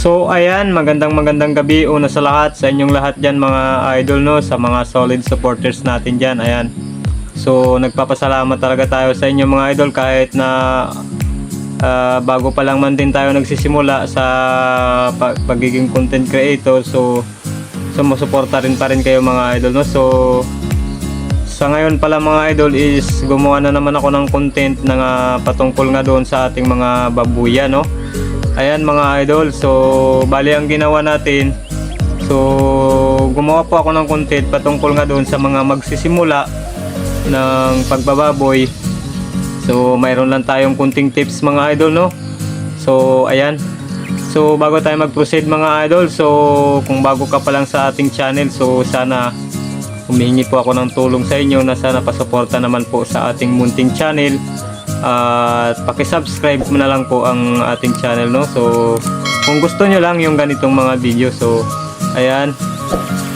So ayan, magandang magandang gabi una sa lahat sa inyong lahat dyan mga idol no, sa mga solid supporters natin dyan, ayan. So nagpapasalamat talaga tayo sa inyo mga idol kahit na ah, bago pa lang man din tayo nagsisimula sa pa- pagiging content creator so sumusuporta rin pa rin kayo mga idol no. So sa ngayon pala mga idol is gumawa na naman ako ng content na nga patungkol nga doon sa ating mga babuya no. Ayan mga idol, so bali ang ginawa natin. So gumawa po ako ng content patungkol nga doon sa mga magsisimula ng pagbababoy. So mayroon lang tayong kunting tips mga idol no. So ayan. So bago tayo mag-proceed mga idol, so kung bago ka pa lang sa ating channel, so sana humihingi po ako ng tulong sa inyo na sana pasuporta naman po sa ating munting channel at paki-subscribe mo na lang po ang ating channel no so kung gusto nyo lang yung ganitong mga video so ayan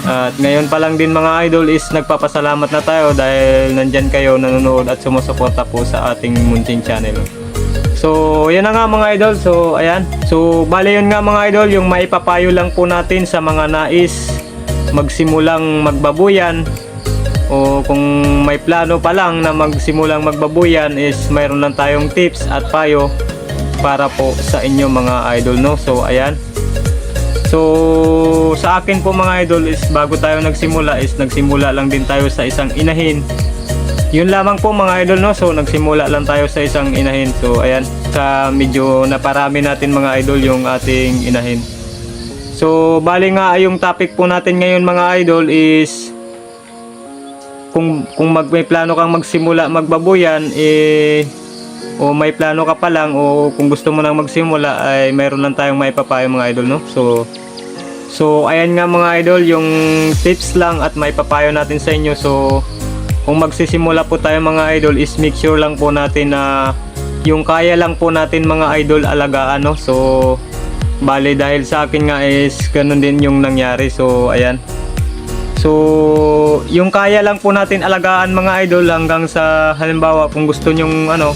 at ngayon pa lang din mga idol is nagpapasalamat na tayo dahil nandyan kayo nanonood at sumusuporta po sa ating munting channel So, yan na nga mga idol. So, ayan. So, bale yun nga mga idol, yung maipapayo lang po natin sa mga nais magsimulang magbabuyan o kung may plano pa lang na magsimulang magbabuyan is mayroon lang tayong tips at payo para po sa inyo mga idol no. So, ayan. So, sa akin po mga idol is bago tayo nagsimula is nagsimula lang din tayo sa isang inahin yun lamang po mga idol no. So nagsimula lang tayo sa isang inahin. So ayan, sa medyo naparami natin mga idol yung ating inahin. So bali nga yung topic po natin ngayon mga idol is kung kung mag may plano kang magsimula magbabuyan eh o may plano ka pa lang o kung gusto mo nang magsimula ay mayroon lang tayong maipapayo mga idol no. So So ayan nga mga idol yung tips lang at maipapayo natin sa inyo. So kung magsisimula po tayo mga idol is make sure lang po natin na yung kaya lang po natin mga idol alagaan no so bale dahil sa akin nga is ganun din yung nangyari so ayan so yung kaya lang po natin alagaan mga idol hanggang sa halimbawa kung gusto nyong ano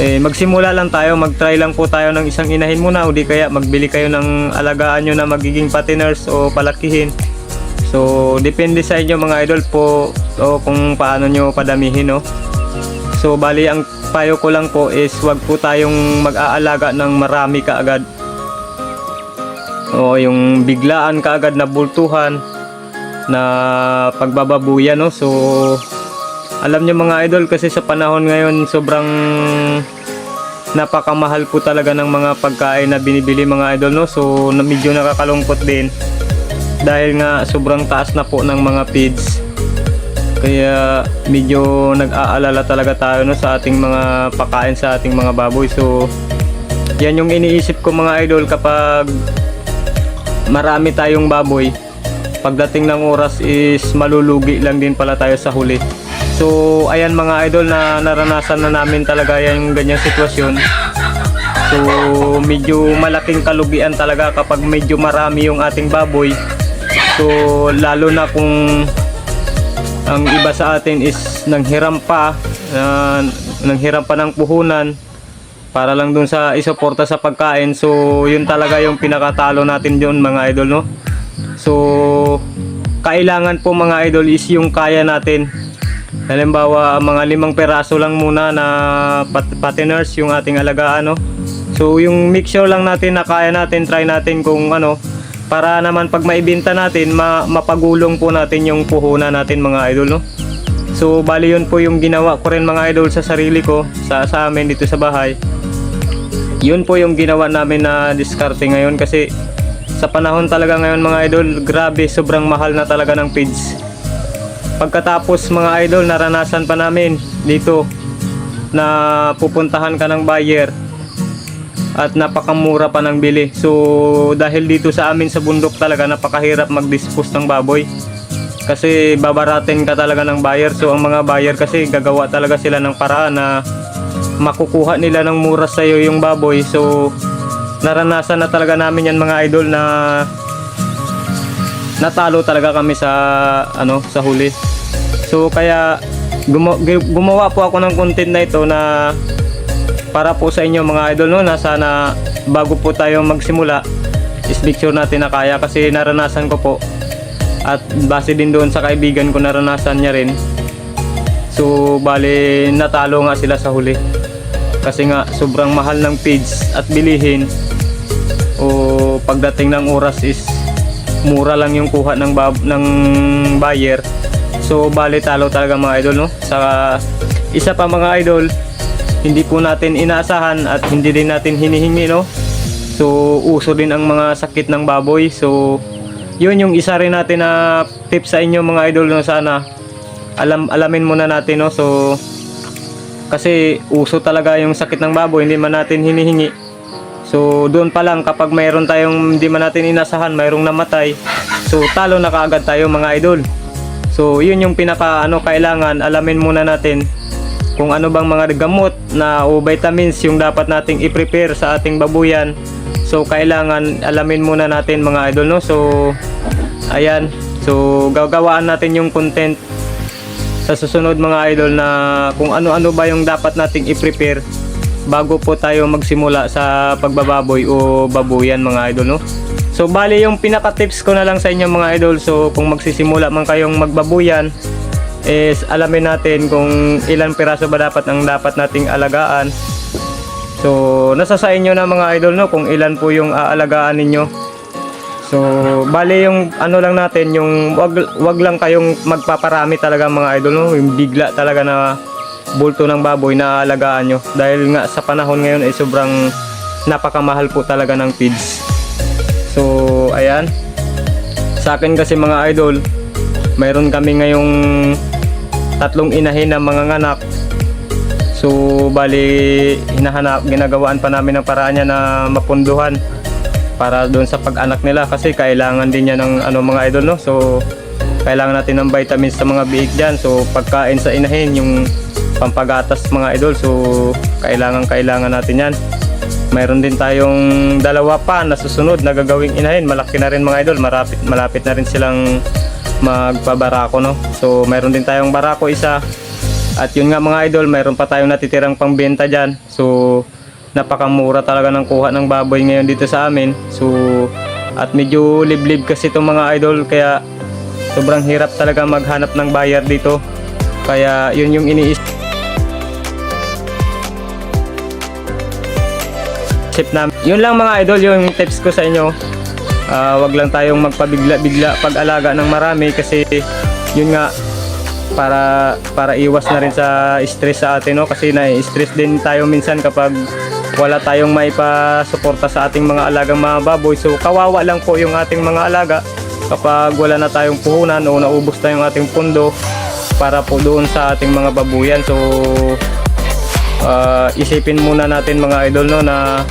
eh, magsimula lang tayo mag-try lang po tayo ng isang inahin muna o di kaya magbili kayo ng alagaan nyo na magiging patiners o palakihin So, depende sa inyo mga idol po o kung paano nyo padamihin, no? So, bali ang payo ko lang po is wag po tayong mag-aalaga ng marami kaagad. O yung biglaan kaagad na bultuhan na pagbababuya, no? So, alam nyo mga idol kasi sa panahon ngayon sobrang napakamahal po talaga ng mga pagkain na binibili mga idol, no? So, medyo nakakalungkot din dahil nga sobrang taas na po ng mga feeds kaya medyo nag-aalala talaga tayo no, sa ating mga pakain sa ating mga baboy so yan yung iniisip ko mga idol kapag marami tayong baboy pagdating ng oras is malulugi lang din pala tayo sa huli so ayan mga idol na naranasan na namin talaga yung ganyang sitwasyon so medyo malaking kalugian talaga kapag medyo marami yung ating baboy So lalo na kung ang iba sa atin is nanghiram pa, uh, nanghiram pa ng puhunan para lang dun sa isuporta sa pagkain. So yun talaga yung pinakatalo natin doon mga idol no. So kailangan po mga idol is yung kaya natin. Halimbawa mga limang peraso lang muna na pat patiners yung ating alagaan no. So yung mixture lang natin na kaya natin, try natin kung ano para naman pag maibenta natin ma mapagulong po natin yung puhunan natin mga idol no so bali yun po yung ginawa ko rin mga idol sa sarili ko sa, sa amin dito sa bahay yun po yung ginawa namin na diskarte ngayon kasi sa panahon talaga ngayon mga idol grabe sobrang mahal na talaga ng feeds pagkatapos mga idol naranasan pa namin dito na pupuntahan ka ng buyer at napakamura pa ng bili. So dahil dito sa amin sa bundok talaga napakahirap mag-dispose ng baboy. Kasi babaratin ka talaga ng buyer. So ang mga buyer kasi gagawa talaga sila ng paraan na makukuha nila ng mura sa iyo yung baboy. So naranasan na talaga namin yan mga idol na natalo talaga kami sa ano sa huli. So kaya gumawa, po ako ng content na ito na para po sa inyo mga idol no na sana bago po tayo magsimula is sure natin na kaya kasi naranasan ko po. At base din doon sa kaibigan ko naranasan niya rin. So bali natalo nga sila sa huli. Kasi nga sobrang mahal ng feeds at bilihin o pagdating ng oras is mura lang yung kuha ng bab ng buyer. So bali talo talaga mga idol no? Sa isa pa mga idol hindi po natin inaasahan at hindi din natin hinihingi no? So uso din ang mga sakit ng baboy. So yun yung isa rin natin na tip sa inyo mga idol no? Sana alam alamin muna natin no? So kasi uso talaga yung sakit ng baboy hindi man natin hinihingi So doon pa lang kapag mayroon tayong hindi man natin inasahan, mayroong namatay. So talo na kaagad tayo mga idol. So yun yung pinaka ano kailangan alamin muna natin kung ano bang mga gamot na o vitamins yung dapat nating i-prepare sa ating babuyan. So kailangan alamin muna natin mga idol no. So ayan. So gagawaan natin yung content sa susunod mga idol na kung ano-ano ba yung dapat nating i-prepare bago po tayo magsimula sa pagbababoy o babuyan mga idol no. So bali yung pinaka tips ko na lang sa inyo mga idol so kung magsisimula man kayong magbabuyan is alamin natin kung ilang piraso ba dapat ang dapat nating alagaan. So nasa sa inyo na mga idol no kung ilan po yung aalagaan ninyo. So bali yung ano lang natin yung wag wag lang kayong magpaparami talaga mga idol no yung bigla talaga na bulto ng baboy na alagaan nyo. Dahil nga sa panahon ngayon ay sobrang napakamahal po talaga ng feeds so ayan. Sa akin kasi mga idol mayroon kami ngayong tatlong inahin na mga nganak. So bali hinahanap ginagawaan pa namin ng paraan niya na mapunduhan para doon sa pag-anak nila kasi kailangan din niya ng ano mga idol no? So kailangan natin ng vitamins sa mga biik dyan. So pagkain sa inahin yung pampagatas mga idol. So kailangan kailangan natin yan. Mayroon din tayong dalawa pa na susunod na gagawing inahin. Malaki na rin mga idol. Malapit, malapit na rin silang magpabarako no? So mayroon din tayong barako isa. At yun nga mga idol mayroon pa tayong natitirang pangbenta dyan. So napakamura talaga ng kuha ng baboy ngayon dito sa amin. So at medyo liblib kasi itong mga idol. Kaya sobrang hirap talaga maghanap ng buyer dito. Kaya yun yung iniisip isip namin. Yun lang mga idol yung tips ko sa inyo. Ah, wag lang tayong magpabigla-bigla pag-alaga ng marami kasi yun nga para para iwas na rin sa stress sa atin no kasi na-stress din tayo minsan kapag wala tayong may pa-suporta sa ating mga alagang mga baboy. So kawawa lang po yung ating mga alaga kapag wala na tayong puhunan o naubos na yung ating pundo para po doon sa ating mga babuyan. So ah, isipin muna natin mga idol no na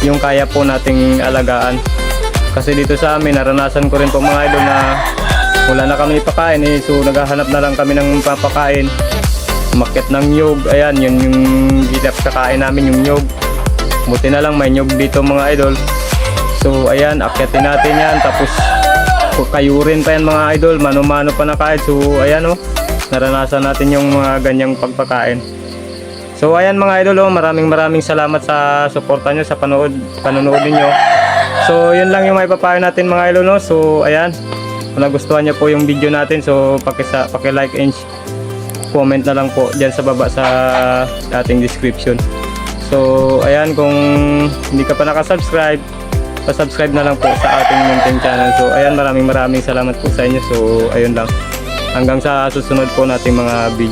yung kaya po nating alagaan. Kasi dito sa amin, naranasan ko rin po mga idol na wala na kami ipakain eh. So naghahanap na lang kami ng papakain. Umakyat ng nyog. Ayan, yun yung gilap sa kain namin, yung nyog. Buti na lang may nyog dito mga idol. So ayan, akyatin natin yan. Tapos kayurin pa yan mga idol. Mano-mano pa na kahit. So ayan oh, naranasan natin yung mga ganyang pagpakain. So ayan mga idol, oh, maraming maraming salamat sa suporta nyo, sa panood, panonood niyo. So yun lang yung may papayo natin mga idol. No? So ayan, kung nagustuhan nyo po yung video natin, so pakisa, paki-like and comment na lang po dyan sa baba sa ating description. So ayan, kung hindi ka pa nakasubscribe, pa-subscribe na lang po sa ating munting channel. So ayan, maraming maraming salamat po sa inyo. So ayun lang. Hanggang sa susunod po nating mga video.